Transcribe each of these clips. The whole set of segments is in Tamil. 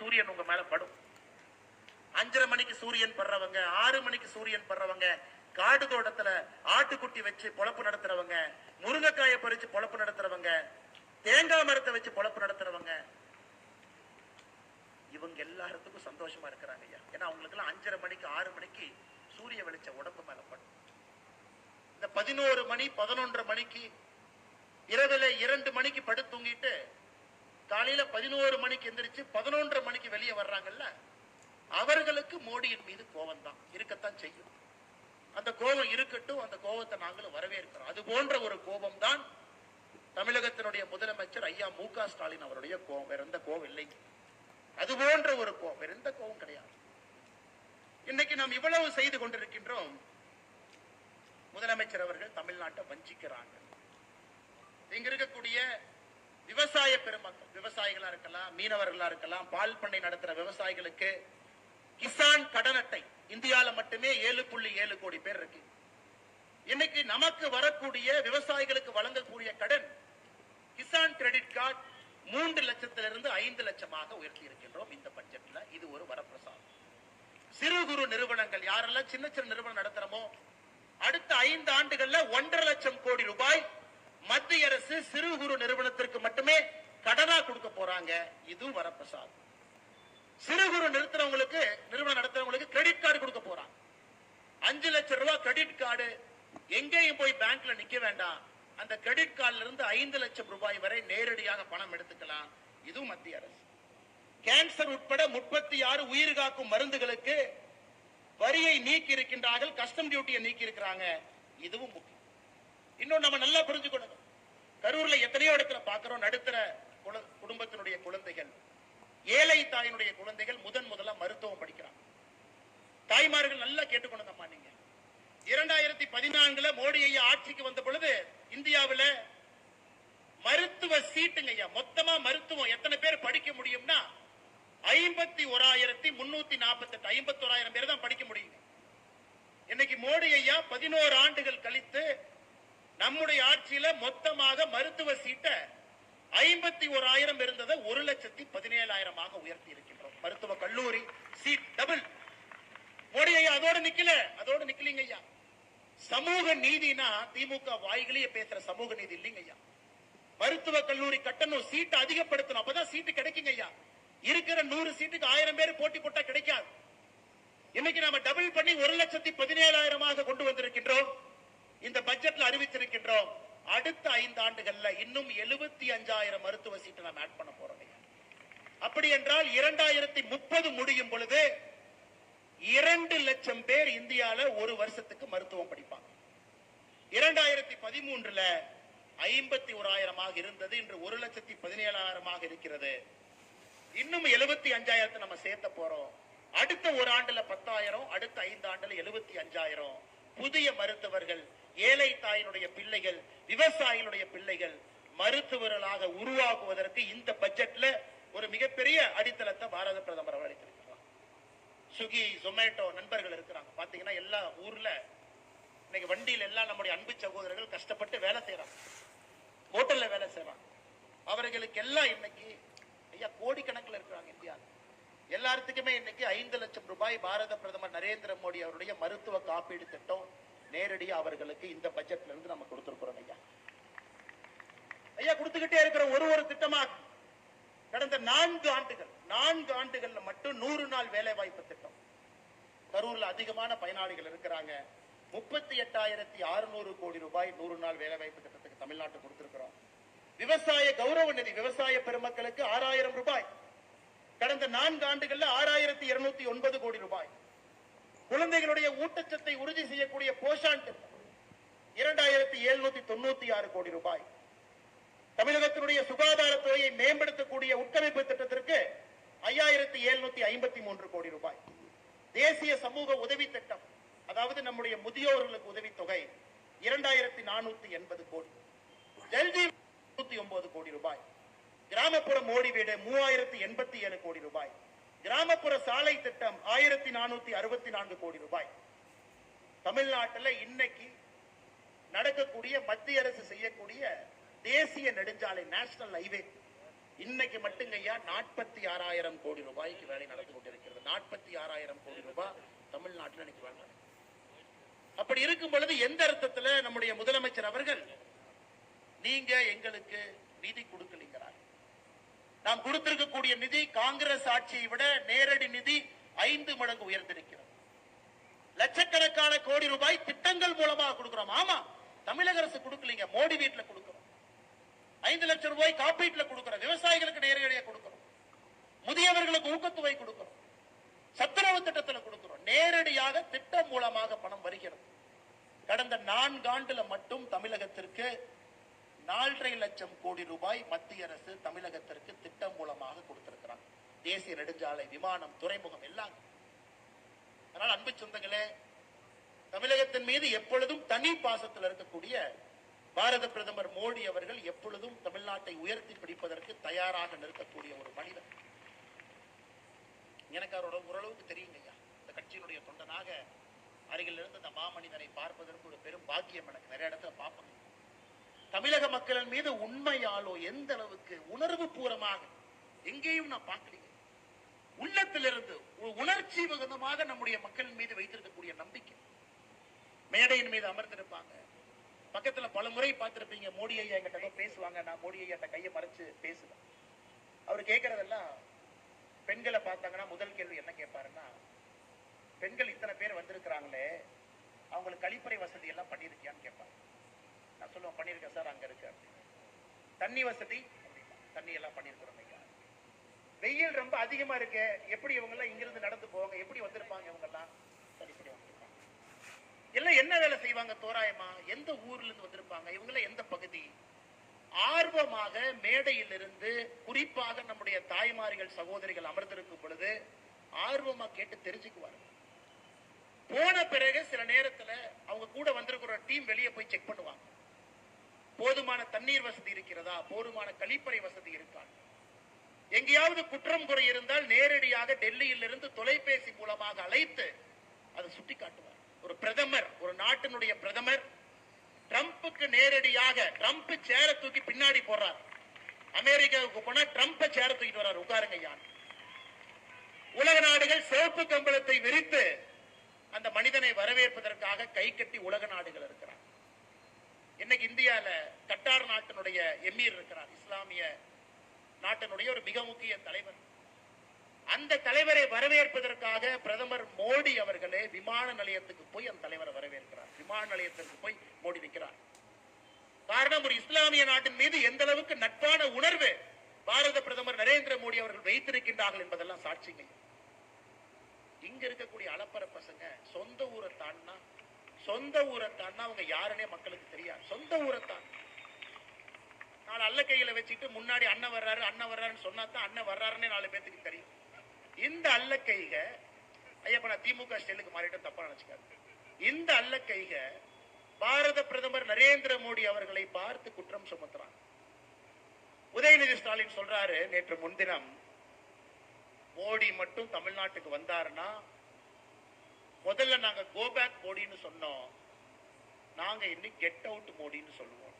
சூரியன் உங்க மேல படும். அஞ்சரை மணிக்கு சூரியன் படுறவங்க ஆறு மணிக்கு சூரியன் படுறவங்க காடு தோட்டத்துல ஆட்டுக்குட்டி வச்சு பொழப்பு நடத்துறவங்க முருங்கைக்காயை பறிச்சு பொழப்பு நடத்துறவங்க தேங்காய் மரத்தை வச்சு பொழப்பு நடத்துறவங்க இவங்க எல்லாத்துக்கும் சந்தோஷமா இருக்கிறாங்க ஐயா. ஏன்னா அவங்களுக்கு எல்லாம் அஞ்சரை மணிக்கு ஆறு மணிக்கு சூரிய வெளிச்சம் உடம்பு மேல படும். இந்த பதினோரு மணி பதினொன்றரை மணிக்கு இரவுல இரண்டு மணிக்கு படுத்து தூங்கிட்டு காலையில பதினோரு மணிக்கு எந்திரிச்சு பதினொன்றரை மணிக்கு வெளியே வர்றாங்கல்ல அவர்களுக்கு மோடியின் மீது கோபம் தான் இருக்கத்தான் செய்யும். அந்த கோபம் இருக்கட்டும் அந்த கோபத்தை நாங்களும் வரவேற்கிறோம். அது போன்ற ஒரு கோபம் தான் தமிழகத்தினுடைய முதலமைச்சர் ஐயா மு க ஸ்டாலின் அவருடைய கோபம். வேற எந்த கோபம் இல்லை. அது போன்ற ஒரு கோபம். வேற எந்த கோபம் கிடையாது. இன்னைக்கு நாம் இவ்வளவு செய்து கொண்டிருக்கின்றோம். முதலமைச்சர் அவர்கள் தமிழ்நாட்டை வஞ்சிக்கிறாங்க. இங்க இருக்கக்கூடிய விவசாய பெருமக்கள் விவசாயிகளா இருக்கலாம் மீனவர்களா இருக்கலாம் பால் பண்ணை நடத்துற விவசாயிகளுக்கு கிசான் கடன் அட்டை இந்தியால மட்டுமே ஏழு புள்ளி ஏழு கோடி பேர் இருக்கு. இன்னைக்கு நமக்கு வரக்கூடிய விவசாயிகளுக்கு வழங்கக்கூடிய கடன் கிசான் கிரெடிட் கார்டு மூன்று லட்சத்திலிருந்து ஐந்து லட்சமாக உயர்த்தி இருக்கின்றோம் இந்த பட்ஜெட்ல. இது ஒரு வரப்பிரசாதம். சிறு குறு நிறுவனங்கள் யாரெல்லாம் சின்ன சின்ன நிறுவனம் நடத்துறோமோ அடுத்த ஐந்து ஆண்டுகள்ல ஒன்றரை லட்சம் கோடி ரூபாய் மத்திய அரசு சிறு குறு நிறுவனத்திற்கு மட்டுமே கடனா கொடுக்க போறாங்க. இதுவும் வரப்பிரசாத் சிறு குறு நிறுத்துறவங்களுக்கு நிறுவனம் நடத்துறவங்களுக்கு கிரெடிட் கார்டு கொடுக்க போறாங்க. அஞ்சு லட்சம் ரூபாய் கிரெடிட் கார்டு எங்கேயும் போய் பேங்க்ல நிக்க வேண்டாம். அந்த கிரெடிட் கார்டுல இருந்து ஐந்து லட்சம் ரூபாய் வரை நேரடியாக பணம் எடுத்துக்கலாம். இதுவும் மத்திய அரசு. கேன்சர் உட்பட முப்பத்தி ஆறு உயிர் காக்கும் மருந்துகளுக்கு வரியை நீக்கி இருக்கின்றார்கள் கஸ்டம் டியூட்டியை நீக்கி இருக்கிறாங்க இதுவும் முக்கியம். இன்னும் நம்ம நல்லா புரிஞ்சுக்கணும். கரூர்ல எத்தனையோ இடத்துல பாக்குறோம் நடுத்தர குடும்பத்தினுடைய குழந்தைகள். ஏழை தாயினுடைய குழந்தைகள் முதன் முதலா மருத்துவம் படிக்கிறாங்க. தாய்மார்கள் நல்லா கேட்டுக்கொள்ளுங்கம்மா நீங்க. இரண்டாயிரத்தி பதினான்குல மோடி ஐயா ஆட்சிக்கு வந்த பொழுது இந்தியாவில மருத்துவ சீட்டுங்க ஐயா மொத்தமா மருத்துவம் எத்தனை பேர் படிக்க முடியும்னா ஐம்பத்தி ஓராயிரத்தி முன்னூத்தி நாற்பத்தி எட்டு ஐம்பத்தி ஓராயிரம் பேர் தான் படிக்க முடியுங்க. இன்னைக்கு மோடி ஐயா பதினோரு ஆண்டுகள் கழித்து நம்முடைய ஆட்சியில மொத்தமாக மருத்துவ சீட்டை ஐம்பத்தி ஓராயிரம் இருந்ததை ஒரு லட்சத்தி பதினேழாயிரமாக உயர்த்தி இருக்கின்றோம். மருத்துவ கல்லூரி சீட் டபுள் மோடி ஐயா அதோட நிக்கல. அதோட நிக்கலீங்க ஐயா. சமூக நீதினா திமுக வாய்களையே பேசுற சமூக நீதி இல்லைங்க ஐயா. மருத்துவ கல்லூரி கட்டணம் சீட்டு அதிகப்படுத்தணும். அப்பதான் சீட்டு கிடைக்குங்க ஐயா. இருக்கிற நூறு சீட்டுக்கு ஆயிரம் பேர் போட்டி போட்டா கிடைக்காது. இன்னைக்கு நாம டபுள் பண்ணி ஒரு லட்சத்தி பதினேழாயிரமாக இந்த பட்ஜெட்ல அறிவிச்சிருக்கின்றோம் அடுத்த ஐந்து ஆண்டுகள்ல இன்னும் எழுபத்தி அஞ்சாயிரம் மருத்துவ சீட்டு நாம் ஆட் பண்ண போறோம் அப்படி என்றால் இரண்டாயிரத்தி முப்பது முடியும் பொழுது இரண்டு லட்சம் பேர் இந்தியால ஒரு வருஷத்துக்கு மருத்துவம் படிப்பாங்க. இரண்டாயிரத்தி பதிமூன்றுல ஐம்பத்தி ஓராயிரமாக இருந்தது இன்று ஒரு லட்சத்தி பதினேழாயிரமாக இருக்கிறது. இன்னும் எழுபத்தி அஞ்சாயிரத்தை நம்ம சேர்த்த போறோம். அடுத்த ஒரு ஆண்டுல பத்தாயிரம் அடுத்த ஐந்து ஆண்டுல எழுபத்தி அஞ்சாயிரம் புதிய மருத்துவர்கள் ஏழை தாயினுடைய பிள்ளைகள் விவசாயிகளுடைய பிள்ளைகள் மருத்துவர்களாக உருவாக்குவதற்கு இந்த பட்ஜெட்ல ஒரு மிகப்பெரிய அடித்தளத்தை பாரத பிரதமர் அவர் அளித்திருக்கிறார். சுகி ஜொமேட்டோ நண்பர்கள் இருக்கிறாங்க. பாத்தீங்கன்னா எல்லா ஊர்ல இன்னைக்கு வண்டியில எல்லாம் நம்முடைய அன்பு சகோதரர்கள் கஷ்டப்பட்டு வேலை செய்யறாங்க ஹோட்டல்ல வேலை செய்யறாங்க அவர்களுக்கு எல்லாம் இன்னைக்கு ஐயா கோடிக்கணக்கில் இருக்கிறாங்க இந்தியாவில் எல்லாத்துக்குமே இன்னைக்கு ஐந்து லட்சம் ரூபாய் பாரத பிரதமர் நரேந்திர மோடி அவருடைய மருத்துவ காப்பீடு திட்டம் நேரடியா அவர்களுக்கு இந்த பட்ஜெட்ல இருந்து நம்ம கொடுத்திருக்கிறோம் ஐயா. ஐயா கொடுத்துக்கிட்டே இருக்கிற ஒரு ஒரு திட்டமா கடந்த நான்கு ஆண்டுகள் நான்கு ஆண்டுகள்ல மட்டும் நூறு நாள் வேலை வாய்ப்பு திட்டம். கரூர்ல அதிகமான பயனாளிகள் இருக்கிறாங்க. முப்பத்தி எட்டாயிரத்தி அறுநூறு கோடி ரூபாய் நூறு நாள் வேலை வாய்ப்பு திட்டத்துக்கு தமிழ்நாட்டு கொடுத்திருக்கிறோம். விவசாய கௌரவ நிதி விவசாய பெருமக்களுக்கு ஆறாயிரம் ரூபாய். கடந்த நான்கு ஆண்டுகள்ல ஆறாயிரத்தி இருநூத்தி ஒன்பது கோடி ரூபாய். குழந்தைகளுடைய ஊட்டச்சத்தை உறுதி செய்யக்கூடிய போஷான் திட்டம் இரண்டாயிரத்தி எழுநூத்தி தொண்ணூத்தி ஆறு கோடி ரூபாய். தமிழகத்தினுடைய சுகாதாரத்துறையை மேம்படுத்தக்கூடிய உட்கமைப்பு திட்டத்திற்கு ஐயாயிரத்தி எழுநூத்தி ஐம்பத்தி மூன்று கோடி ரூபாய். தேசிய சமூக உதவி திட்டம் அதாவது நம்முடைய முதியோர்களுக்கு உதவித்தொகை இரண்டாயிரத்தி நானூத்தி எண்பது கோடி. ஜல்ஜி நூத்தி ஒன்பது கோடி ரூபாய். கிராமப்புற மோடி வீடு மூவாயிரத்தி எண்பத்தி ஏழு கோடி ரூபாய். கிராமப்புற சாலை திட்டம் ஆயிரத்தி நானூத்தி அறுபத்தி நான்கு கோடி ரூபாய். தமிழ்நாட்டுல இன்னைக்கு நடக்கக்கூடிய மத்திய அரசு செய்யக்கூடிய தேசிய நெடுஞ்சாலை நேஷனல் ஹைவே. இன்னைக்கு மட்டுங்க ஐயா நாற்பத்தி ஆறாயிரம் கோடி ரூபாய்க்கு வேலை நடந்து கொண்டிருக்கிறது. நாற்பத்தி ஆறாயிரம் கோடி ரூபாய் தமிழ்நாட்டில் இன்னைக்கு வேலை அப்படி இருக்கும் பொழுது எந்த அர்த்தத்துல நம்முடைய முதலமைச்சர் அவர்கள் நீங்க எங்களுக்கு நிதி கொடுக்கலீங்க. நாம் கொடுத்திருக்கக்கூடிய நிதி காங்கிரஸ் ஆட்சியை விட நேரடி நிதி ஐந்து மடங்கு உயர்ந்திருக்கிறது. லட்சக்கணக்கான கோடி ரூபாய் திட்டங்கள் மூலமாக கொடுக்கிறோம். ஆமா தமிழக அரசு கொடுக்கலீங்க. மோடி வீட்டுல கொடுக்கிறோம். ஐந்து லட்சம் ரூபாய் காப்பீட்டுல கொடுக்கிறோம். விவசாயிகளுக்கு நேரடியாக கொடுக்கிறோம். முதியவர்களுக்கு ஊக்கத்தொகை கொடுக்கிறோம். சத்துணவு திட்டத்துல கொடுக்கிறோம். நேரடியாக திட்டம் மூலமாக பணம் வருகிறது. கடந்த நான்காண்டுல மட்டும் தமிழகத்திற்கு நாலரை லட்சம் கோடி ரூபாய் மத்திய அரசு தமிழகத்திற்கு திட்டம் மூலமாக கொடுத்திருக்கிறாங்க. தேசிய நெடுஞ்சாலை விமானம் துறைமுகம் எல்லாம். அதனால் அன்பு சொந்தங்களே தமிழகத்தின் மீது எப்பொழுதும் தனி பாசத்தில் இருக்கக்கூடிய பாரத பிரதமர் மோடி அவர்கள் எப்பொழுதும் தமிழ்நாட்டை உயர்த்தி பிடிப்பதற்கு தயாராக நிற்கக்கூடிய ஒரு மனிதர். எனக்கு அவரோட ஓரளவுக்கு தெரியுங்க ஐயா. இந்த கட்சியினுடைய தொண்டனாக அருகில் இருந்து அந்த மாமனிதனை பார்ப்பதற்கு ஒரு பெரும் பாக்கியம் எனக்கு. நிறைய இடத்துல பார்ப்பேன் தமிழக மக்களின் மீது உண்மையாலோ எந்த அளவுக்கு உணர்வு பூர்வமாக எங்கேயும் நான் பார்க்கலீங்க. உள்ளத்திலிருந்து ஒரு உணர்ச்சி வகந்தமாக நம்முடைய மக்களின் மீது வைத்திருக்கக்கூடிய நம்பிக்கை. மேடையின் மீது அமர்ந்திருப்பாங்க. பக்கத்துல பல முறை பார்த்திருப்பீங்க மோடி ஐயா என்கிட்ட பேசுவாங்க நான் மோடி ஐயா கையை மறைச்சு பேசுவேன். அவர் கேட்கறதெல்லாம் பெண்களை பார்த்தாங்கன்னா முதல் கேள்வி என்ன கேட்பாருன்னா பெண்கள் இத்தனை பேர் வந்திருக்கிறாங்களே அவங்களுக்கு கழிப்பறை வசதி எல்லாம் பண்ணியிருக்கியான்னு கேட்பாங்க. நான் சொல்லுவேன் பண்ணிருக்கேன் சார் அங்க இருக்கு தண்ணி வசதி தண்ணி எல்லாம் பண்ணியிருக்கிறோம் ஐயா வெயில் ரொம்ப அதிகமா இருக்கு எப்படி இவங்க எல்லாம் இங்கிருந்து நடந்து போவாங்க எப்படி வந்திருப்பாங்க இவங்க எல்லாம் சரி சரி வந்திருப்பாங்க. எல்லாம் என்ன வேலை செய்வாங்க தோராயமா? எந்த ஊர்ல இருந்து வந்திருப்பாங்க? இவங்க எந்த பகுதி? ஆர்வமாக மேடையிலிருந்து குறிப்பாக நம்முடைய தாய்மார்கள் சகோதரிகள் அமர்ந்திருக்கும் பொழுது ஆர்வமா கேட்டு தெரிஞ்சுக்குவாங்க போன பிறகு சில நேரத்துல அவங்க கூட வந்திருக்கிற டீம் வெளியே போய் செக் பண்ணுவாங்க. போதுமான தண்ணீர் வசதி இருக்கிறதா? போதுமான கழிப்பறை வசதி இருக்கா? எங்கேயாவது குற்றம் குறை இருந்தால் நேரடியாக டெல்லியிலிருந்து தொலைபேசி மூலமாக அழைத்து அதை சுட்டி காட்டுவார் ஒரு பிரதமர் ஒரு நாட்டினுடைய பிரதமர் ட்ரம்ப்புக்கு நேரடியாக ட்ரம்ப் சேர தூக்கி பின்னாடி போடுறார். அமெரிக்காவுக்கு போனா ட்ரம்ப் சேர தூக்கிட்டு வர்றார். உட்காருங்க யான் உலக நாடுகள் சிவப்பு கம்பளத்தை விரித்து அந்த மனிதனை வரவேற்பதற்காக கை கட்டி உலக நாடுகள் இருக்கிறார் இன்னைக்கு இந்தியால கட்டார் நாட்டினுடைய எமீர் இருக்கிறார் இஸ்லாமிய நாட்டினுடைய ஒரு மிக முக்கிய தலைவர். அந்த தலைவரை வரவேற்பதற்காக பிரதமர் மோடி அவர்களே விமான நிலையத்துக்கு போய் அந்த தலைவரை வரவேற்கிறார். விமான நிலையத்திற்கு போய் மோடி நிற்கிறார். காரணம் ஒரு இஸ்லாமிய நாட்டின் மீது எந்த அளவுக்கு நட்பான உணர்வு பாரத பிரதமர் நரேந்திர மோடி அவர்கள் வைத்திருக்கின்றார்கள் என்பதெல்லாம் சாட்சிங்க. இங்க இருக்கக்கூடிய அலப்பற பசங்க சொந்த ஊரை தாண்டினா சொந்த ஊரை அவங்க யாருன்னே மக்களுக்கு தெரியாது. சொந்த ஊரை நாலு அல்ல கையில வச்சுட்டு முன்னாடி அண்ணன் வர்றாரு அண்ணன் வர்றாருன்னு சொன்னா தான் அண்ணன் வர்றாருன்னே நாலு பேத்துக்கு தெரியும். இந்த அல்ல கைக ஐயப்ப நான் திமுக ஸ்டைலுக்கு மாறிட்டு தப்பா நினைச்சுக்காரு இந்த அல்ல கைக பாரத பிரதமர் நரேந்திர மோடி அவர்களை பார்த்து குற்றம் சுமத்துறாங்க. உதயநிதி ஸ்டாலின் சொல்றாரு நேற்று முன்தினம் மோடி மட்டும் தமிழ்நாட்டுக்கு வந்தாருன்னா முதல்ல நாங்க கோ பேக் மோடின்னு சொன்னோம். நாங்க இன்னைக்கு கெட் அவுட் மோடின்னு சொல்லுவோம்.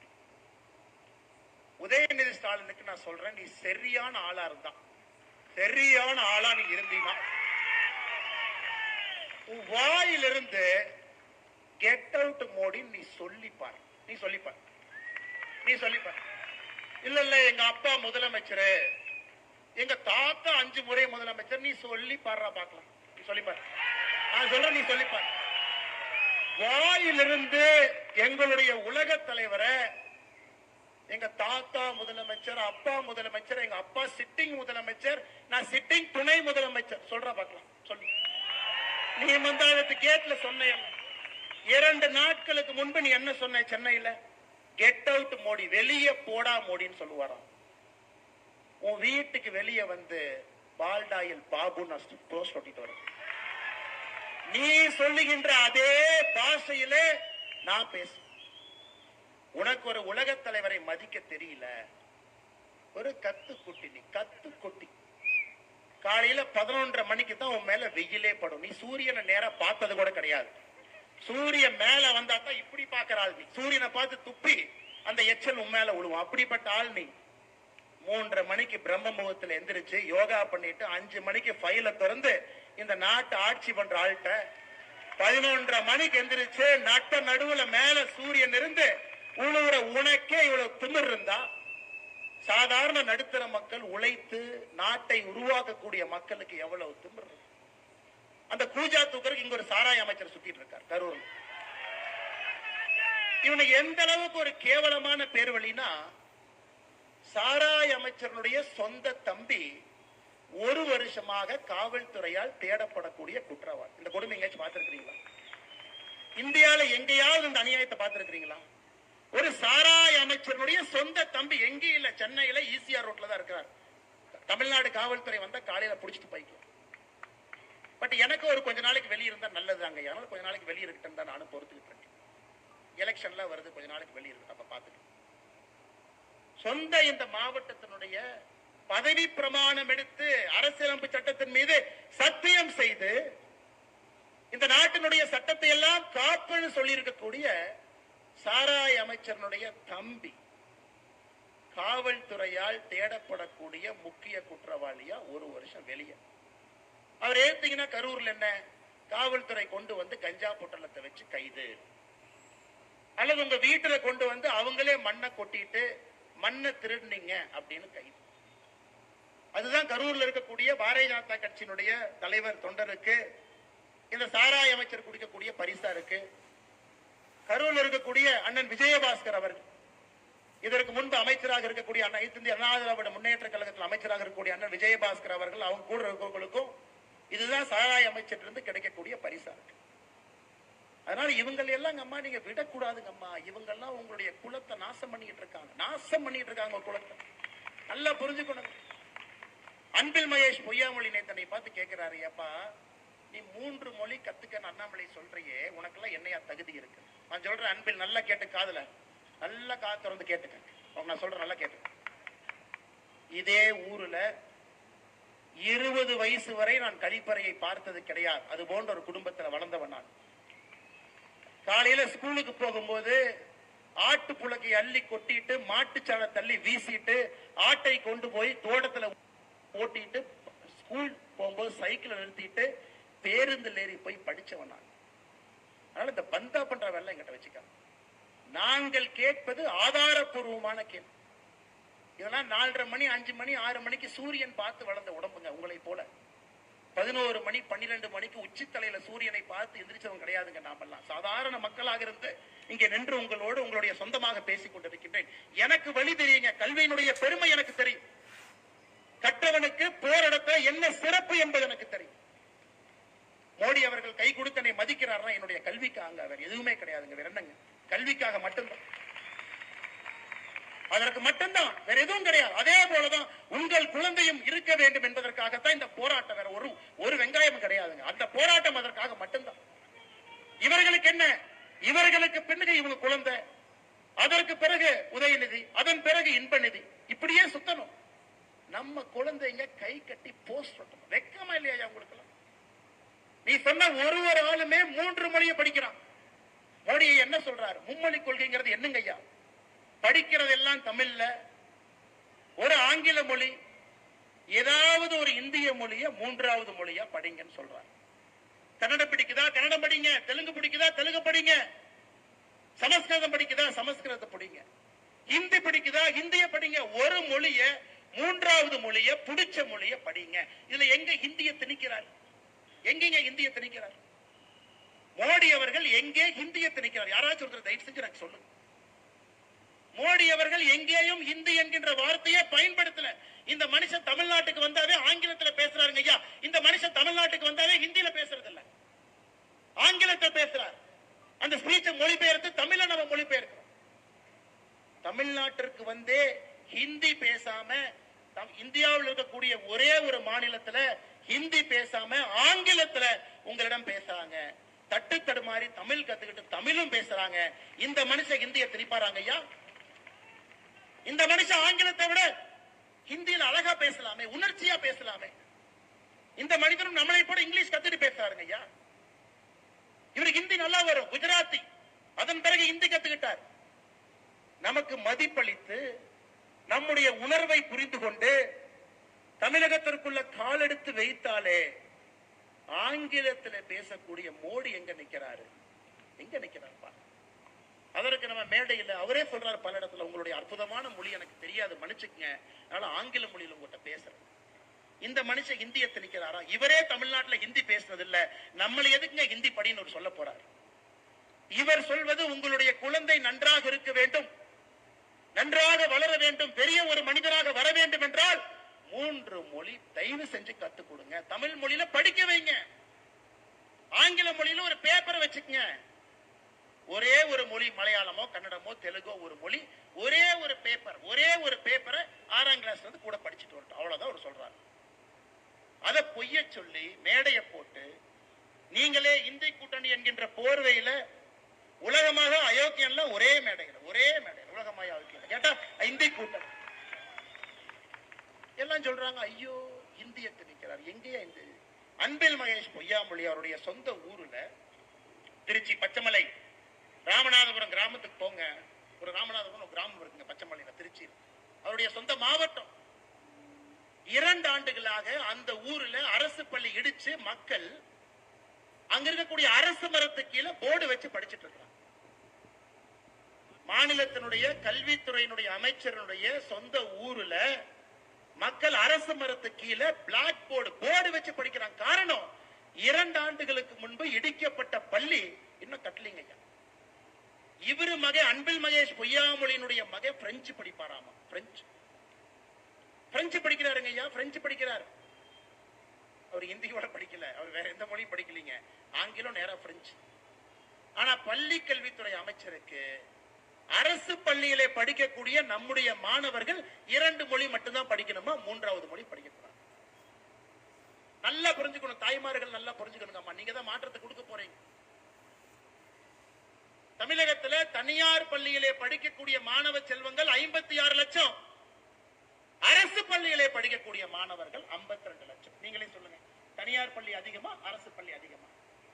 உதயநிதி ஸ்டாலினுக்கு நான் சொல்றேன் நீ சரியான ஆளா இருந்தா. சரியான ஆளா நீ இருந்தீனா உன் வாயிலிருந்து கெட் அவுட் மோடின்னு நீ சொல்லிப்பார். நீ சொல்லிப்பார். நீ சொல்லிப்பார். இல்ல இல்ல எங்க அப்பா முதலமைச்சரு. எங்க தாத்தா அஞ்சு முறை முதலமைச்சர். நீ சொல்லி பாடுறா பாக்கலாம். நீ சொல்லி பாரு நான் சொல்றேன் நீ சொல்லி வாயிலிருந்து எங்களுடைய உலக தலைவரை எங்க தாத்தா முதலமைச்சர் அப்பா முதலமைச்சர் எங்க அப்பா சிட்டிங் முதலமைச்சர் நான் சிட்டிங் துணை முதலமைச்சர். சொல்ற பார்க்கலாம். சொல்லு. நீ மந்தாளத்து கேட்ல சொன்ன இரண்டு நாட்களுக்கு முன்பு நீ என்ன சொன்ன சென்னையில? கெட் அவுட் மோடி வெளியே போடா மோடின்னு சொல்லுவாராம். உன் வீட்டுக்கு வெளியே வந்து பால்டாயில் பாபு நான் சொல்லிட்டு ஒட்டிட்டு வரேன். நீ சொல்லுகின்ற அதே பாஷையிலே நான் பேசுவேன். உனக்கு ஒரு உலகத் தலைவரை மதிக்க தெரியல. ஒரு கத்து குட்டி நீ கத்து குட்டி காலையில பதினொன்றரை மணிக்கு தான் உன் மேல வெயிலே படும். நீ சூரியனை நேரா பார்த்தது கூட கிடையாது. சூரியன் மேல வந்தா தான் இப்படி பாக்குற ஆள் நீ. சூரியனை பார்த்து துப்பி அந்த எச்சல் உன் மேல விழுவும் அப்படிப்பட்ட ஆள் நீ. மூன்றரை மணிக்கு பிரம்ம முகத்துல எந்திரிச்சு யோகா பண்ணிட்டு அஞ்சு மணிக்கு ஃபைல திறந்து இந்த நாட்டு ஆட்சி பண்ற ஆள்கிட்ட பதினொன்றரை மணிக்கு எந்திரிச்சு நட்ட நடுவுல மேல சூரியன் இருந்து உழுவுற உனக்கே இவ்வளவு திமிர் இருந்தா? சாதாரண நடுத்தர மக்கள் உழைத்து நாட்டை உருவாக்கக்கூடிய மக்களுக்கு எவ்வளவு திமிர்? அந்த கூஜா தூக்கருக்கு இங்க ஒரு சாராய அமைச்சர் சுத்திட்டு இருக்கார் கரூர் இவனுக்கு எந்த அளவுக்கு ஒரு கேவலமான பேர் வழினா சாராய அமைச்சருடைய சொந்த தம்பி ஒரு வருஷமாக காவல்துறையால் தேடப்படக்கூடிய குற்றவாளி. இந்த கொடுமை எங்கேயாச்சும் பார்த்திருக்கிறீங்களா? இந்தியால எங்கேயாவது இந்த அநியாயத்தை பார்த்திருக்கிறீங்களா? ஒரு சாராய அமைச்சருடைய சொந்த தம்பி எங்கேயும் இல்ல. சென்னையில ஈசிஆர் ரோட்ல தான் இருக்கிறார். தமிழ்நாடு காவல்துறை வந்தா காலையில புடிச்சிட்டு போய்க்கலாம். பட் எனக்கு ஒரு கொஞ்ச நாளைக்கு வெளியிருந்தா நல்லது அங்க. அதனால கொஞ்ச நாளைக்கு வெளியிருக்கட்டும் தான் நானும் பொறுத்துக்கிட்டு இருக்கேன். எலெக்ஷன்லாம் வருது கொஞ்ச நாளைக்கு வெளியே அப்ப பாத்துக்கலாம் சொந்த இந்த மாவட்டத்தினுடைய பதவி பிரமாணம் எடுத்து அரசியலமைப்பு சட்டத்தின் மீது சத்தியம் செய்து இந்த நாட்டினுடைய சட்டத்தை எல்லாம் காப்புன்னு சொல்லி இருக்கக்கூடிய சாராய அமைச்சரனுடைய தம்பி காவல்துறையால் தேடப்படக்கூடிய முக்கிய குற்றவாளியா ஒரு வருஷம் வெளியே. அவர் ஏத்தீங்கன்னா கரூர்ல என்ன? காவல்துறை கொண்டு வந்து கஞ்சா பொட்டலத்தை வச்சு கைது. அல்லது உங்க வீட்டுல கொண்டு வந்து அவங்களே மண்ணை கொட்டிட்டு மண்ணை திருடுனீங்க அப்படின்னு கைது. அதுதான் கரூர்ல இருக்கக்கூடிய பாரதிய ஜனதா கட்சியினுடைய தலைவர் தொண்டருக்கு இந்த சாராய அமைச்சர் குடிக்கக்கூடிய பரிசா இருக்கு கரூர்ல இருக்கக்கூடிய அண்ணன் விஜயபாஸ்கர் அவர்கள் இதற்கு முன்பு அமைச்சராக இருக்கக்கூடிய அண்ணா இந்திய அண்ணா திராவிட முன்னேற்ற கழகத்தில் அமைச்சராக இருக்கக்கூடிய அண்ணன் விஜயபாஸ்கர் அவர்கள் அவங்க கூட இருக்கவங்களுக்கும் இதுதான் சாராய அமைச்சரிலிருந்து கிடைக்கக்கூடிய பரிசா இருக்கு. அதனால இவங்களை எல்லாம் அம்மா நீங்க விடக்கூடாதுங்க அம்மா இவங்கெல்லாம் உங்களுடைய குலத்தை நாசம் பண்ணிட்டு இருக்காங்க. நாசம் பண்ணிட்டு இருக்காங்க குலத்தை. நல்லா புரிஞ்சுக்கணும். அன்பில் மகேஷ் பொய்யாமொழி நேத்தனை பார்த்து கேட்கிறாரு அப்பா நீ மூன்று மொழி கத்துக்க அண்ணாமலை சொல்றியே உனக்கெல்லாம் என்னையா தகுதி இருக்கு? நான் சொல்றேன் அன்பில் நல்லா கேட்டு காதல. நல்லா காது திறந்து கேட்டுக்க. நான் சொல்றேன் நல்லா கேட்டுக்க. இதே ஊர்ல இருபது வயசு வரை நான் கழிப்பறையை பார்த்தது கிடையாது. அது போன்ற ஒரு குடும்பத்துல வளர்ந்தவன் நான். காலையில ஸ்கூலுக்கு போகும்போது ஆட்டு புழக்கை அள்ளி கொட்டிட்டு மாட்டுச்சாணை தள்ளி வீசிட்டு ஆட்டை கொண்டு போய் தோட்டத்துல ஓட்டிட்டு ஸ்கூல் போகும்போது சைக்கிளை நிறுத்திட்டு பேருந்தில் ஏறி போய் படிச்சவன் நான். அதனால இந்த பந்தா பண்ற வேலை எங்கிட்ட வச்சுக்க. நாங்கள் கேட்பது ஆதாரபூர்வமான கேள்வி. இதெல்லாம் நாலரை மணி அஞ்சு மணி ஆறு மணிக்கு சூரியன் பார்த்து வளர்ந்த உடம்புங்க உங்களை போல. பதினோரு மணி பன்னிரெண்டு மணிக்கு உச்சித்தலையில சூரியனை பார்த்து எந்திரிச்சவங்க கிடையாதுங்க நாமெல்லாம். சாதாரண மக்களாக இருந்து இங்கே நின்று உங்களோடு உங்களுடைய சொந்தமாக பேசிக் கொண்டிருக்கின்றேன். எனக்கு வழி தெரியுங்க. கல்வியினுடைய பெருமை எனக்கு தெரியும். கற்றவனுக்கு போரிடத்துல என்ன சிறப்பு என்பது எனக்கு தெரியும். மோடி அவர்கள் கை கொடுத்து என்னை மதிக்கிறார்னா என்னுடைய கல்விக்காக அவர் எதுவுமே கிடையாதுங்க வேற என்னங்க? கல்விக்காக மட்டும்தான். அதற்கு மட்டும்தான் வேற எதுவும் கிடையாது. அதே போலதான் உங்கள் குழந்தையும் இருக்க வேண்டும் என்பதற்காகத்தான் இந்த போராட்டம் வேற ஒரு ஒரு வெங்காயம் கிடையாதுங்க. அந்த போராட்டம் அதற்காக மட்டும்தான். இவர்களுக்கு என்ன? இவர்களுக்கு பின்னுக்கு இவங்க குழந்தை. அதற்கு பிறகு உதயநிதி அதன் பிறகு இன்ப நிதி இப்படியே சுத்தணும். நம்ம குழந்தைங்க கை கட்டி போஸ்ட் பண்ணணும் வெக்கமா இல்லையா உங்களுக்கு நீ சொன்ன ஒரு ஒரு ஆளுமே மூன்று மொழியை படிக்கிறான். மோடி என்ன சொல்றாரு? மும்மொழி கொள்கைங்கிறது என்னங்க ஐயா? படிக்கிறதெல்லாம் தமிழ்ல. ஒரு ஆங்கில மொழி ஏதாவது ஒரு இந்திய மொழிய மூன்றாவது மொழியா படிங்கன்னு சொல்றாரு. கன்னடம் பிடிக்குதா? கன்னடம் படிங்க. தெலுங்கு பிடிக்குதா? தெலுங்கு படிங்க. சமஸ்கிருதம் படிக்குதா? சமஸ்கிருதத்தை படிங்க. ஹிந்தி பிடிக்குதா? ஹிந்திய படிங்க. ஒரு மொழிய மூன்றாவது மொழிய பிடிச்ச மொழிய படிங்க. இதுல எங்க ஹிந்திய திணிக்கிறார்? எங்கெங்க ஹிந்திய திணிக்கிறார்? மோடி அவர்கள் எங்கே ஹிந்திய திணிக்கிறார்? யாராச்சும் ஒருத்தர் தயவு செஞ்சு எனக்கு சொல்லுங்க. மோடி அவர்கள் எங்கேயும் ஹிந்தி என்கின்ற வார்த்தையை பயன்படுத்தல. இந்த மனுஷன் தமிழ்நாட்டுக்கு வந்தாவே ஆங்கிலத்துல பேசுறாருங்க ஐயா. இந்த மனுஷன் தமிழ்நாட்டுக்கு வந்தாவே ஹிந்தியில பேசுறது இல்ல ஆங்கிலத்தை பேசுறார். அந்த ஸ்பீச்சை மொழிபெயர்த்து தமிழ்ல நம்ம மொழிபெயர்க்கிறோம். தமிழ்நாட்டிற்கு வந்தே ஹிந்தி பேசாம இந்தியாவில் இருக்கக்கூடிய ஒரே ஒரு மாநிலத்துல ஹிந்தி பேசாம ஆங்கிலத்துல உங்களிடம் பேசுறாங்க. தட்டு தடுமாறி தமிழ் கத்துக்கிட்டு தமிழும் பேசுறாங்க. இந்த மனுஷன் ஹிந்திய திணிப்பாராங்க ஐயா? இந்த மனுஷன் ஆங்கிலத்தை விட ஹிந்தியில் அழகா பேசலாமே உணர்ச்சியா பேசலாமே. இந்த மனிதனும் நம்மளை போல இங்கிலீஷ் கத்துட்டு பேசுறாருங்க ஐயா. இவருக்கு ஹிந்தி நல்லா வரும் குஜராத்தி. அதன் பிறகு ஹிந்தி கத்துக்கிட்டார். நமக்கு மதிப்பளித்து நம்முடைய உணர்வை புரிந்து கொண்டு தமிழகத்திற்குள்ள காலெடுத்து வைத்தாலே ஆங்கிலத்துல பேசக்கூடிய மோடி எங்க நிக்கிறாரு? எங்க நிக்கிறார் அதற்கு நம்ம மேடையில் அவரே சொல்றாரு பல இடத்துல உங்களுடைய அற்புதமான மொழி எனக்கு தெரியாது மன்னிச்சுக்கங்க. அதனால ஆங்கில மொழியில் உங்கள்கிட்ட பேசுறேன். இந்த மனுஷன் ஹிந்தியை திணிக்கிறாரா இவரே தமிழ்நாட்டுல ஹிந்தி பேசுனது இல்ல நம்மள எதுக்குங்க ஹிந்தி படின்னு ஒரு சொல்ல போறாரு? இவர் சொல்வது உங்களுடைய குழந்தை நன்றாக இருக்க வேண்டும். நன்றாக வளர வேண்டும் பெரிய ஒரு மனிதனாக வர வேண்டும் என்றால் மூன்று மொழி தயவு செஞ்சு கத்துக் கொடுங்க. தமிழ் மொழியில படிக்க வைங்க. ஆங்கில மொழியில ஒரு பேப்பரை வச்சுக்கங்க. ஒரே ஒரு மொழி மலையாளமோ கன்னடமோ தெலுங்கோ ஒரு மொழி ஒரே ஒரு பேப்பர் ஒரே ஒரு பேப்பரை ஆறாம் கிளாஸ்ல இருந்து கூட படிச்சுட்டு வரட்டும். அவ்வளவுதான் அவர் சொல்றாரு. அதை பொய்ய சொல்லி மேடையை போட்டு நீங்களே இந்தி கூட்டணி என்கின்ற போர்வையில உலகமாக அயோக்கியன்ல ஒரே மேடையில் ஒரே மேடையில். உலகமாக அயோக்கியம் கேட்டா இந்தி கூட்டம். எல்லாம் சொல்றாங்க ஐயோ இந்திய திணிக்கிறார் எங்கேயா இந்த அன்பில் மகேஷ் பொய்யாமொழி அவருடைய சொந்த ஊர்ல திருச்சி பச்சைமலை ராமநாதபுரம் கிராமத்துக்கு போங்க. ஒரு ராமநாதபுரம் ஒரு கிராமம் இருக்குங்க பச்சைமலையில திருச்சி. அவருடைய சொந்த மாவட்டம். இரண்டு ஆண்டுகளாக அந்த ஊர்ல அரசு பள்ளி இடிச்சு மக்கள் அங்க இருக்கக்கூடிய அரசு மரத்து கீழே போர்டு வச்சு படிச்சிட்டு இருக்காங்க மாநிலத்தினுடைய கல்வித்துறையினுடைய அமைச்சருடைய சொந்த ஊர்ல மக்கள் அரசு மரத்து கீழே பிளாக் போர்டு போர்டு வச்சு படிக்கிறாங்க. காரணம் இரண்டு ஆண்டுகளுக்கு முன்பு இடிக்கப்பட்ட பள்ளி இன்னும் கட்டலிங்க ஐயா. இவரு மகன் அன்பில் மகேஷ் பொய்யாமொழியினுடைய மகன் பிரெஞ்சு படிப்பாராமா? பிரெஞ்சு பிரெஞ்சு படிக்கிறாருங்க ஐயா பிரெஞ்சு படிக்கிறார். அவர் ஹிந்தியோட படிக்கல அவர் வேற எந்த மொழியும் படிக்கலீங்க. ஆங்கிலம் நேரா பிரெஞ்சு ஆனா பள்ளி கல்வித்துறை அமைச்சருக்கு அரசு பள்ளியிலே படிக்கக்கூடிய நம்முடைய மாணவர்கள் இரண்டு மொழி மட்டும்தான் படிக்கணுமா? மூன்றாவது மொழி படிக்கக்கூடாது. நல்லா புரிஞ்சுக்கணும். தாய்மார்கள் நல்லா புரிஞ்சுக்கணுங்க அம்மா நீங்க தான் மாற்றத்தை கொடுக்க போறீங்க. தமிழகத்துல தனியார் பள்ளியிலே படிக்கக்கூடிய மாணவ செல்வங்கள் ஐம்பத்தி ஆறு லட்சம். அரசு பள்ளியிலே படிக்கக்கூடிய மாணவர்கள் 52 லட்சம். நீங்களே சொல்லுங்க. தனியார் பள்ளி அதிகமா? அரசு பள்ளி அதிகமா?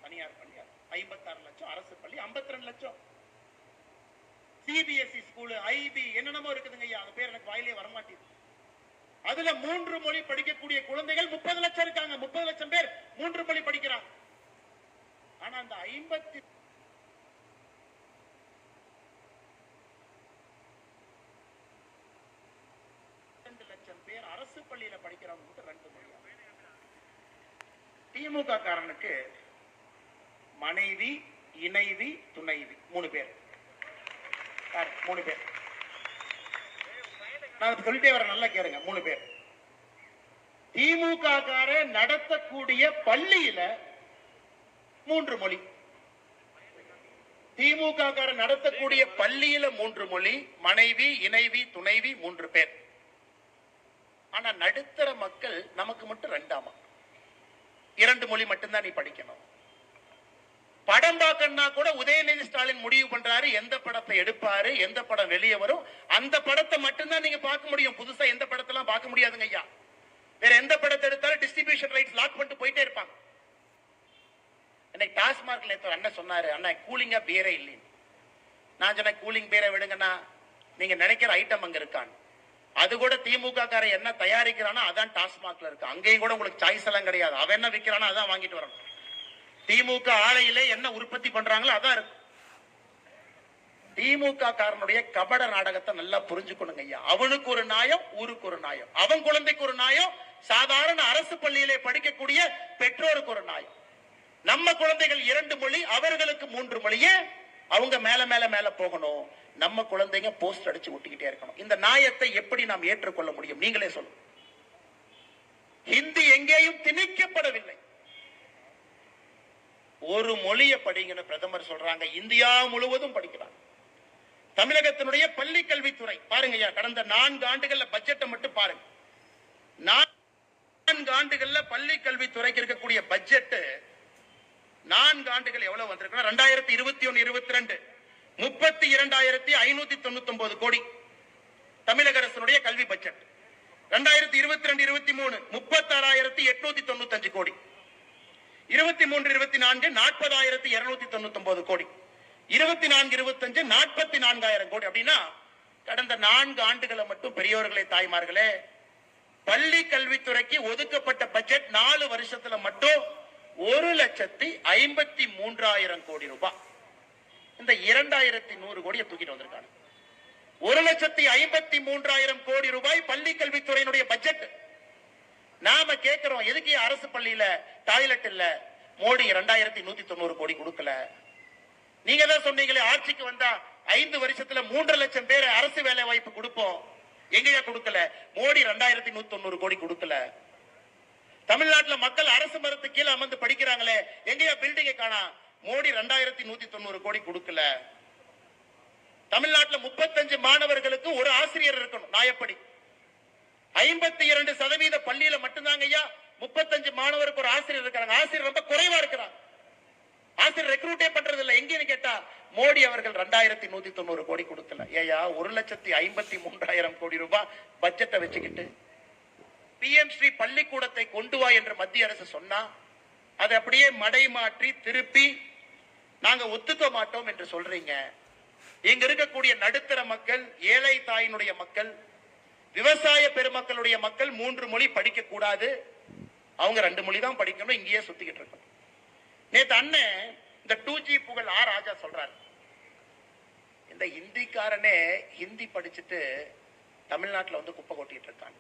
தனியார் பள்ளி ஐம்பத்தாறு லட்சம். அரசு பள்ளி 52 லட்சம். சிபிஎஸ்இ ஸ்கூல் ஐபி என்னென்னமோ இருக்குதுங்க ஐயா. அது பேர் எனக்கு வாயிலே வரமாட்டேங்குது. அதுல மூன்று மொழி படிக்கக்கூடிய குழந்தைகள் முப்பது லட்சம் இருக்காங்க. முப்பது லட்சம் பேர் மூன்று மொழி படிக்கிறாங்க ஆனா அந்த ஐம்பத்தி ரெண்டு லட்சம் பேர் அரசு பள்ளியில படிக்கிறவங்க ரெண்டு மொழி. திமுக காரனுக்கு மனைவி இணைவி துணைவி மூணு பேர். மூணு பேர். நான் சொல்லிட்டே வரேன் நல்லா கேளுங்க மூணு பேர். திமுக கார நடத்தக்கூடிய பள்ளியில மூன்று மொழி. திமுக கார நடத்தக்கூடிய பள்ளியில மூன்று மொழி மனைவி இணைவி துணைவி மூன்று பேர். ஆனா நடுத்தர மக்கள் நமக்கு மட்டும் ரெண்டாமா? இரண்டு மொழி மட்டும்தான் நீ படிக்கணும். படம் பார்க்கணும்னா கூட உதயநிதி ஸ்டாலின் முடிவு பண்றாரு. எந்த படத்தை எடுப்பாரு? எந்த படம் வெளியே வரும்? அந்த படத்தை மட்டும்தான் நீங்க பார்க்க முடியும். புதுசா எந்த படத்தெல்லாம் பார்க்க முடியாதுங்க ஐயா. வேற எந்த படத்தை எடுத்தாலும் டிஸ்ட்ரிபியூஷன் ரைட்ஸ் லாக் பண்ணிட்டு போயிட்டே இருப்பாங்க. இன்னைக்கு டாஸ்மார்க்ல நேற்று அண்ணன் சொன்னாரு அண்ணா கூலிங்கா பேரே இல்லைன்னு. நான் சொன்னேன் கூலிங் பேரை விடுங்கண்ணா. நீங்க நினைக்கிற ஐட்டம் அங்க இருக்கான்னு. அது கூட திமுக காரன் என்ன தயாரிக்கிறானோ அதான் டாஸ்மார்க்ல இருக்கு. அங்கேயும் கூட உங்களுக்கு சாய்ஸ் எல்லாம் கிடையாது. அவன் என்ன விக்கிறானோ அதான் வாங்கிட்டு வரணும். திமுக ஆலையிலே என்ன உற்பத்தி பண்றாங்களோ அதான் இருக்கு. திமுக காரனுடைய கபட நாடகத்தை நல்லா புரிஞ்சுக்கணுங்க ஐயா. அவனுக்கு ஒரு நாயம் ஊருக்கு ஒரு நாயம். அவன் குழந்தைக்கு ஒரு நாயம் சாதாரண அரசு பள்ளியிலே படிக்கக்கூடிய பெற்றோருக்கு ஒரு நாயம். நம்ம குழந்தைகள் இரண்டு மொழி அவர்களுக்கு மூன்று மொழியே அவங்க மேல மேல மேல போகணும். நம்ம குழந்தைங்க போஸ்ட் அடிச்சு ஒட்டிக்கிட்டே இருக்கணும். இந்த நாயத்தை எப்படி நாம் ஏற்றுக்கொள்ள முடியும்? நீங்களே சொல்லுங்க. ஹிந்தி எங்கேயும் திணிக்கப்படவில்லை. ஒரு மொழியை படிங்கன்னு பிரதமர் சொல்றாங்க. இந்தியா முழுவதும் படிக்கிறாங்க தமிழகத்தினுடைய பள்ளி கல்வித்துறை பாருங்க ஐயா கடந்த நான்கு ஆண்டுகள்ல பட்ஜெட்டை மட்டும் பாருங்க. நான்கு ஆண்டுகள்ல பள்ளி கல்வித்துறைக்கு இருக்கக்கூடிய பட்ஜெட் நான்கு ஆண்டுகள் எவ்வளவு வந்திருக்கு ரெண்டாயிரத்தி இருபத்தி ஒன்னு இருபத்தி ரெண்டு. முப்பத்தி இரண்டாயிரத்தி ஐநூத்தி தொண்ணூத்தி ஒன்பது கோடி தமிழக அரசினுடைய கல்வி பட்ஜெட் ரெண்டாயிரத்தி இருபத்தி ரெண்டு இருபத்தி மூணு முப்பத்தாறாயிரத்தி எட்நூத்தி தொண்ணூத்தஞ்சு கோடி. இருபத்தி மூன்று இருபத்தி நான்கு நாற்பதாயிரத்தி இருநூத்தி தொண்ணூத்தி ஒன்பது கோடி. இருபத்தி நான்கு இருபத்தஞ்சு நாற்பத்தி நான்காயிரம் கோடி. அப்படின்னா கடந்த நான்கு ஆண்டுகளை மட்டும் பெரியவர்களே தாய்மார்களே பள்ளி கல்வித்துறைக்கு ஒதுக்கப்பட்ட பட்ஜெட் நாலு வருஷத்துல மட்டும் ஒரு லட்சத்தி ஐம்பத்தி மூன்றாயிரம் கோடி ரூபாய். இந்த இரண்டாயிரத்தி நூறு கோடியை தூக்கிட்டு வந்திருக்காங்க. ஒரு லட்சத்தி ஐம்பத்தி மூன்றாயிரம் கோடி ரூபாய் பள்ளி கல்வித்துறையினுடைய பட்ஜெட் நாம கேட்கிறோம் எதுக்கு அரசு பள்ளியில டாய்லெட் இல்ல? மோடி இரண்டாயிரத்தி நூத்தி தொண்ணூறு கோடி கொடுக்கல. நீங்க தான் சொன்னீங்களே ஆட்சிக்கு வந்தா ஐந்து வருஷத்துல மூன்று லட்சம் பேர் அரசு வேலை வாய்ப்பு கொடுப்போம். எங்கயா கொடுக்கல? மோடி ரெண்டாயிரத்தி நூத்தி தொண்ணூறு கோடி கொடுக்கல. தமிழ்நாட்டுல மக்கள் அரசு மரத்து கீழே அமர்ந்து படிக்கிறாங்களே எங்கயா பில்டிங்கை காணா? மோடி ரெண்டாயிரத்தி நூத்தி தொண்ணூறு கோடி கொடுக்கல. தமிழ்நாட்டுல முப்பத்தஞ்சு மாணவர்களுக்கு ஒரு ஆசிரியர் இருக்கணும். நாயப்படி ஐம்பத்தி இரண்டு சதவீத பள்ளியில மட்டும்தாங்க ஐயா. முப்பத்தஞ்சு மாணவருக்கு ஒரு ஆசிரியர் இருக்காங்க. ஆசிரியர் ரொம்ப குறைவா இருக்கிறாங்க ஆசிரியர் ரெக்ரூட்டே பண்றது இல்ல எங்கன்னு கேட்டா மோடி அவர்கள் ரெண்டாயிரத்தி நூத்தி தொண்ணூறு கோடி கொடுக்கல ஏயா ஒரு லட்சத்தி ஐம்பத்தி மூன்றாயிரம் கோடி ரூபாய் பட்ஜெட்டை வச்சுக்கிட்டு பிஎம் ஸ்ரீ பள்ளிக்கூடத்தை கொண்டு வா என்று மத்திய அரசு சொன்னா அதை அப்படியே மடை மாற்றி திருப்பி நாங்க ஒத்துக்க மாட்டோம் என்று சொல்றீங்க. இங்க இருக்கக்கூடிய நடுத்தர மக்கள் ஏழை தாயினுடைய மக்கள் விவசாய பெருமக்களுடைய மக்கள் மூன்று மொழி படிக்க கூடாது அவங்க ரெண்டு மொழி தான் படிக்கணும் இங்கேயே சுத்திக்கிட்டு இருக்கோம் நேத்து அண்ணன் இந்த டூ ஜி புகழ் ஆ ராஜா சொல்றாரு. இந்த ஹிந்திக்காரனே ஹிந்தி படிச்சுட்டு தமிழ்நாட்டில் வந்து குப்பை கொட்டிட்டு இருக்காங்க.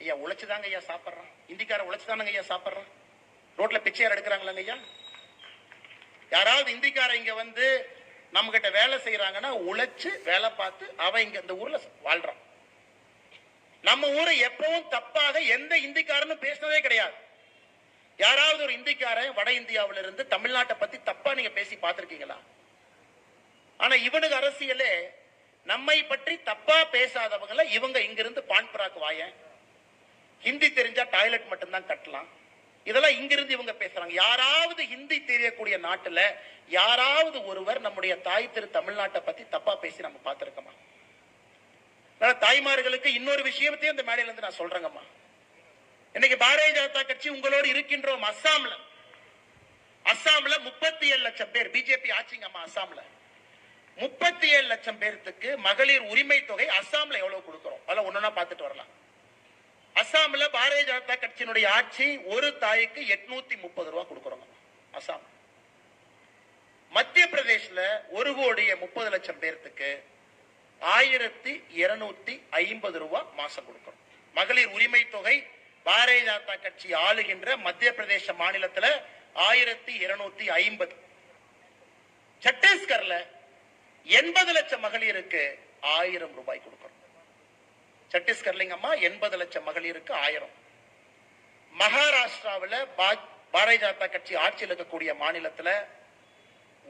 ஐயா உழைச்சுதாங்க ஐயா சாப்பிட்றான். ஹிந்திக்காரன் உழைச்சுதானங்க ஐயா சாப்பிட்றான். ரோட்ல பிச்சையார் எடுக்கிறாங்களாங்க ஐயா? யாராவது இந்திக்காரன் இங்க வந்து நம்ம கிட்ட வேலை செய்யறாங்கன்னா உழைச்சு வேலை பார்த்து அவன் இங்க இந்த ஊர்ல வாழ்றான். நம்ம ஊரை எப்பவும் தப்பாக எந்த இந்திக்காரனும் பேசினதே கிடையாது. யாராவது ஒரு இந்திக்காரன் வட இந்தியாவில இருந்து தமிழ்நாட்டை பத்தி தப்பா நீங்க பேசி பார்த்திருக்கீங்களா? ஆனா இவனுக்கு அரசியலே நம்மை பற்றி தப்பா பேசாதவங்கள இவங்க இங்கிருந்து பான்புறாக்கு வாய ஹிந்தி தெரிஞ்சா டாய்லெட் மட்டும்தான் கட்டலாம். இதெல்லாம் இங்கிருந்து இவங்க பேசுறாங்க. யாராவது ஹிந்தி தெரியக்கூடிய நாட்டுல யாராவது ஒருவர் நம்முடைய தாய் திரு தமிழ்நாட்டை பத்தி தப்பா பேசி நம்ம பார்த்திருக்கோமா? தாய்மார்களுக்கு இன்னொரு விஷயத்தையும் இந்த மேடையில இருந்து நான் சொல்றேங்கம்மா. இன்னைக்கு பாரதிய ஜனதா கட்சி உங்களோடு இருக்கின்றோம் அஸ்ஸாம்ல. அஸ்ஸாம்ல முப்பத்தி ஏழு லட்சம் பேர் பிஜேபி ஆட்சிங்கம்மா அஸ்ஸாம்ல. முப்பத்தி ஏழு லட்சம் பேர்த்துக்கு மகளிர் உரிமை தொகை அஸ்ஸாம்ல எவ்வளவு கொடுக்கிறோம்? அதெல்லாம் ஒன்னொன்னா பார்த்துட்டு வரலாம். அஸ்ஸாம்ல பாரதிய ஜனதா கட்சியினுடைய ஆட்சி ஒரு தாய்க்கு எட்நூத்தி முப்பது ரூபா கொடுக்குறோங்க அஸ்ஸாம். மத்திய பிரதேஷ்ல ஒரு கோடியே முப்பது லட்சம் பேர்த்துக்கு ஆயிரத்தி இருநூத்தி ஐம்பது ரூபாய் மாசம் கொடுக்கணும். மகளிர் உரிமை தொகை பாரதிய ஜனதா கட்சி ஆளுகின்ற மத்திய பிரதேச மாநிலத்துல ஆயிரத்தி இருநூத்தி ஐம்பது. சத்தீஸ்கர்ல எண்பது லட்சம் மகளிருக்கு ஆயிரம் ரூபாய் கொடுக்கணும். சத்தீஸ்கர்லிங்கம்மா எண்பது லட்சம் மகளிருக்கு ஆயிரம். மகாராஷ்டிராவில் பாரதிய ஜனதா கட்சி ஆட்சியில் இருக்கக்கூடிய மாநிலத்துல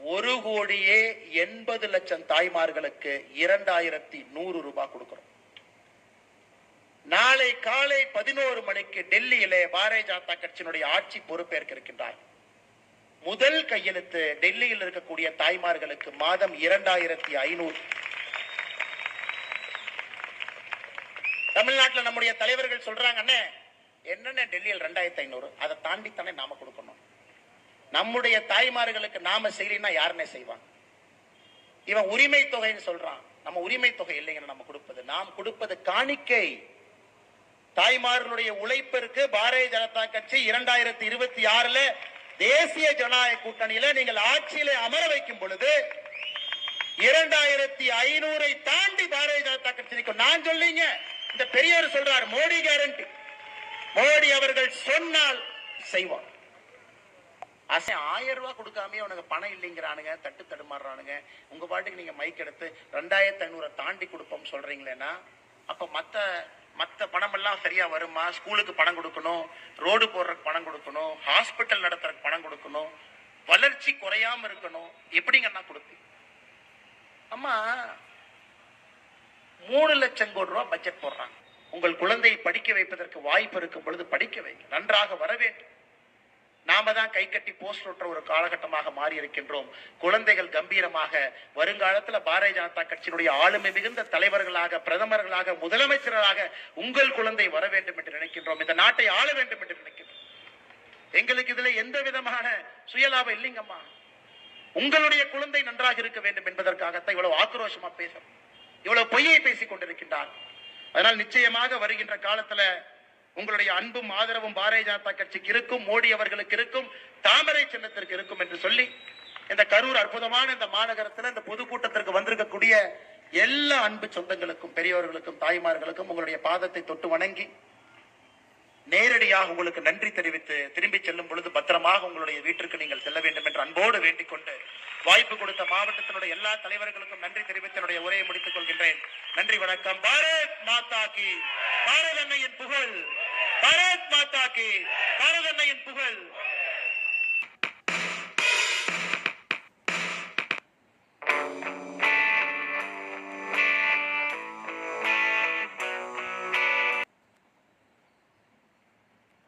ஒரு கோடியே எண்பது லட்சம் தாய்மார்களுக்கு இரண்டாயிரத்தி நூறு ரூபாய் கொடுக்கிறோம். நாளை காலை பதினோரு மணிக்கு டெல்லியிலே பாரதிய ஜனதா கட்சியினுடைய ஆட்சி பொறுப்பேற்க இருக்கின்றார். முதல் கையெழுத்து டெல்லியில் இருக்கக்கூடிய தாய்மார்களுக்கு மாதம் இரண்டாயிரத்தி ஐநூறு. தமிழ்நாட்டுல நம்முடைய தலைவர்கள் சொல்றாங்க அண்ணே என்னென்ன டெல்லியில் ரெண்டாயிரத்தி ஐநூறு? அதை தாண்டித்தானே நாம கொடுக்கணும். நம்முடைய தாய்மார்களுக்கு நாம செய்யலைன்னா யாருமே செய்வாங்க? இவன் உரிமை தொகைன்னு சொல்றான். நம்ம உரிமை தொகை இல்லைங்கன்னு நம்ம கொடுப்பது. நாம் கொடுப்பது காணிக்கை. தாய்மார்களுடைய உழைப்பிற்கு பாரதிய ஜனதா கட்சி இரண்டாயிரத்தி இருபத்தி ஆறுல தேசிய ஜனநாயக கூட்டணியில நீங்கள் ஆட்சியில அமர வைக்கும் பொழுது இரண்டாயிரத்தி ஐநூறை தாண்டி பாரதிய ஜனதா கட்சி நிற்கும். நான் சொல்லீங்க இந்த பெரியவர் சொல்றார் மோடி கேரண்டி மோடி அவர்கள் சொன்னால் செய்வார். அசை ஆயிரம் ரூபா கொடுக்காமயே உனக்கு பணம் இல்லைங்கிறானுங்க தட்டு தடுமாறுறானுங்க. உங்க பாட்டுக்கு நீங்க மைக் எடுத்து ரெண்டாயிரத்தி ஐநூறை தாண்டி கொடுப்போம் சொல்றீங்களேன்னா அப்ப மத்த மத்த பணம் எல்லாம் சரியா வருமா? ஸ்கூலுக்கு பணம் கொடுக்கணும் ரோடு போடுறதுக்கு பணம் கொடுக்கணும் ஹாஸ்பிட்டல் நடத்துறதுக்கு பணம் கொடுக்கணும் வளர்ச்சி குறையாம இருக்கணும் எப்படிங்கன்னா கொடுப்பீங்க அம்மா மூணு லட்சம் கோடி ரூபாய் பட்ஜெட் போடுறாங்க. உங்கள் குழந்தையை படிக்க வைப்பதற்கு வாய்ப்பு இருக்கும் பொழுது படிக்க வைங்க. நன்றாக வர வேண்டும். நாம தான் கை கட்டி போஸ்ட் ஒட்டுற ஒரு காலகட்டமாக மாறி இருக்கின்றோம். குழந்தைகள் கம்பீரமாக வருங்காலத்துல பாரதிய ஜனதா கட்சியினுடைய ஆளுமை மிகுந்த தலைவர்களாக பிரதமர்களாக முதலமைச்சர்களாக உங்கள் குழந்தை வர வேண்டும் என்று நினைக்கின்றோம். இந்த நாட்டை ஆள வேண்டும் என்று நினைக்கின்றோம். எங்களுக்கு இதுல எந்த விதமான சுயலாபம் இல்லைங்கம்மா. உங்களுடைய குழந்தை நன்றாக இருக்க வேண்டும் என்பதற்காகத்தான் இவ்வளவு ஆக்ரோஷமா பேசுறோம். இவ்வளவு பொய்யை பேசிக் கொண்டிருக்கின்றார் அதனால் நிச்சயமாக வருகின்ற காலத்துல உங்களுடைய அன்பும் ஆதரவும் பாரதிய ஜனதா கட்சிக்கு இருக்கும் மோடி அவர்களுக்கு இருக்கும் தாமரை சின்னத்திற்கு இருக்கும் என்று சொல்லி இந்த கரூர் அற்புதமான இந்த மாநகரத்துல இந்த பொதுக்கூட்டத்திற்கு வந்திருக்கக்கூடிய எல்லா அன்பு சொந்தங்களுக்கும் பெரியவர்களுக்கும் தாய்மார்களுக்கும் உங்களுடைய பாதத்தை தொட்டு வணங்கி நேரடியாக உங்களுக்கு நன்றி தெரிவித்து திரும்பி செல்லும் பொழுது பத்திரமாக உங்களுடைய வீட்டிற்கு நீங்கள் செல்ல வேண்டும் என்று அன்போடு வேண்டிக் கொண்டு வாய்ப்பு கொடுத்த மாவட்டத்தினுடைய எல்லா தலைவர்களுக்கும் நன்றி தெரிவித்து என்னுடைய உரையை முடித்துக் கொள்கின்றேன். நன்றி வணக்கம். பாரத் மாதா கி. பாரத் அன்னையின் புகழ். பாரத் மாதா கி. பாரத் அன்னையின் புகழ்.